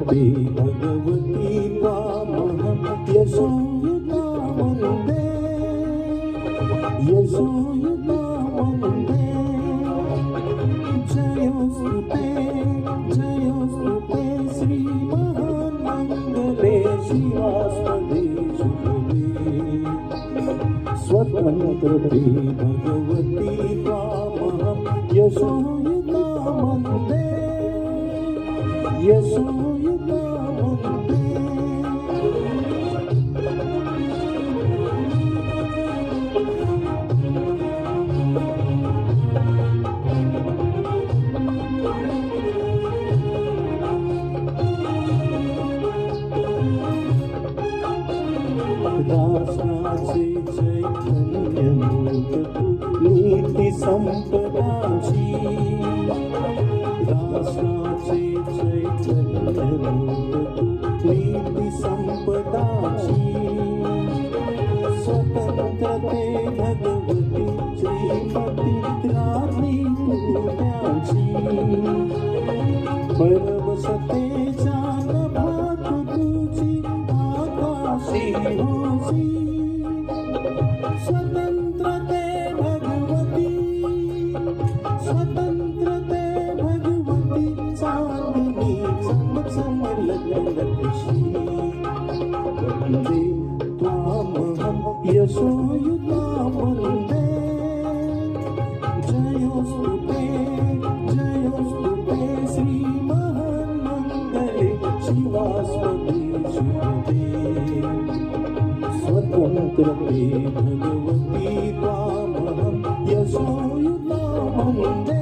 स्वतन्त्रते भगवती त्वामहं यशोयुता वंदे यशोयुता वंदे जयोस्तुते जयोस्तुते श्रीमहामङ्गले शिवास्पदे स्वतन्त्रते भगवती त्वामहं यशोयुता वंदे शान्ीति सम्पदा नीति सम्पदा स्वतन्त्रे भगवती जा सते स्वतन्त्रते भगवती त्वामहं यशोयुता वन्दे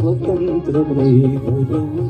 स्वतन्त्रते भगवती